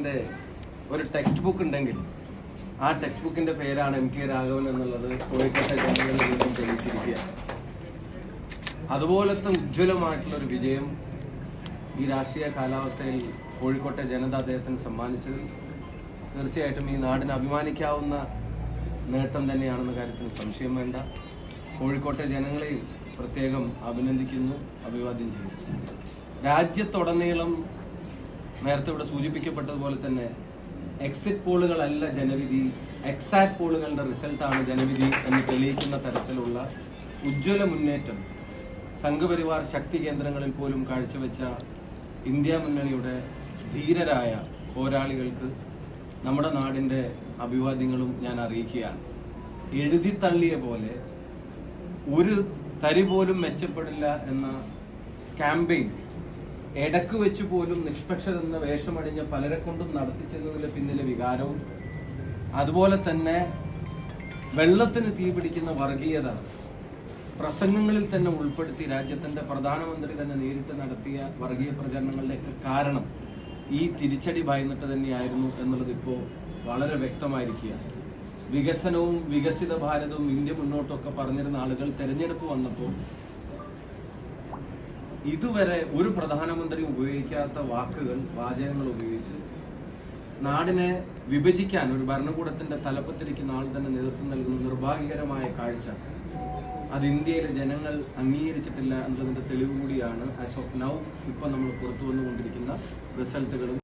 അദ്ദേഹത്തിന്റെ ഒരു text book ഉണ്ടെങ്കിൽ ആ ടെക്സ്റ്റ് ബുക്കിന്റെ പേരാണ് എം കെ രാഘവൻ എന്നുള്ളത്. കോഴിക്കോട്ടെ ജനങ്ങളിൽ വീണ്ടും തെളിയിച്ചിരിക്കുക അതുപോലത്തെ ഉജ്ജ്വലമായിട്ടുള്ള ഒരു വിജയം ഈ രാഷ്ട്രീയ കാലാവസ്ഥയിൽ കോഴിക്കോട്ടെ ജനത അദ്ദേഹത്തിന് സമ്മാനിച്ചതിൽ തീർച്ചയായിട്ടും ഈ നാടിന് അഭിമാനിക്കാവുന്ന നേട്ടം തന്നെയാണെന്ന കാര്യത്തിന് സംശയം വേണ്ട. കോഴിക്കോട്ടെ ജനങ്ങളെയും പ്രത്യേകം അഭിനന്ദിക്കുന്നു അഭിവാദ്യം ചെയ്യുന്നു. രാജ്യത്തുടനീളം നേരത്തെ ഇവിടെ സൂചിപ്പിക്കപ്പെട്ടതുപോലെ തന്നെ എക്സിറ്റ് പോളുകളല്ല ജനവിധി. എക്സാക്ട് പോളുകളുടെ റിസൾട്ടാണ് ജനവിധി എന്ന് തെളിയിക്കുന്ന തരത്തിലുള്ള ഉജ്ജ്വല മുന്നേറ്റം. സംഘപരിവാർ ശക്തി കേന്ദ്രങ്ങളിൽ പോലും കാഴ്ചവെച്ച ഇന്ത്യ മുന്നണിയുടെ ധീരരായ പോരാളികൾക്ക് നമ്മുടെ നാടിന്റെ അഭിവാദ്യങ്ങളും ഞാൻ അറിയിക്കുകയാണ്. എഴുതി തള്ളിയ പോലെ ഒരു തരി പോലും മെച്ചപ്പെടില്ല എന്ന ക്യാമ്പയിൻ ഇടയ്ക്ക് വെച്ച് പോലും നിഷ്പക്ഷരെന്ന വേഷമടിഞ്ഞ പലരെ കൊണ്ടും നടത്തിച്ചെന്നതിന്റെ പിന്നിലെ വികാരവും അതുപോലെ തന്നെ വെള്ളത്തിന് തീപിടിക്കുന്ന വർഗീയത പ്രസംഗങ്ങളിൽ തന്നെ ഉൾപ്പെടുത്തി രാജ്യത്തിന്റെ പ്രധാനമന്ത്രി തന്നെ നേരിട്ട് നടത്തിയ വർഗീയ പ്രചരണങ്ങളുടെയൊക്കെ കാരണം ഈ തിരിച്ചടി ഭയന്നിട്ട് തന്നെയായിരുന്നു എന്നുള്ളത് ഇപ്പോൾ വളരെ വ്യക്തമായിരിക്കുകയാണ്. വികസനവും വികസിത ഭാരതവും ഇന്ത്യ മുന്നോട്ടൊക്കെ പറഞ്ഞിരുന്ന ആളുകൾ തെരഞ്ഞെടുപ്പ് വന്നപ്പോൾ ഇതുവരെ ഒരു പ്രധാനമന്ത്രി ഉപയോഗിക്കാത്ത വാക്കുകൾ വാചകങ്ങൾ ഉപയോഗിച്ച് നാടിനെ വിഭജിക്കാൻ ഒരു ഭരണകൂടത്തിന്റെ തലപ്പത്തിരിക്കുന്ന ആൾ തന്നെ നേതൃത്വം നൽകുന്ന നിർഭാഗ്യകരമായ കാഴ്ച. അത് ഇന്ത്യയിലെ ജനങ്ങൾ അംഗീകരിച്ചിട്ടില്ല എന്നുള്ളതിന്റെ തെളിവ് കൂടിയാണ്. ആസ് ഓഫ് നൗ ഇപ്പൊ നമ്മൾ പുറത്തു വന്നുകൊണ്ടിരിക്കുന്ന റിസൾട്ടുകളും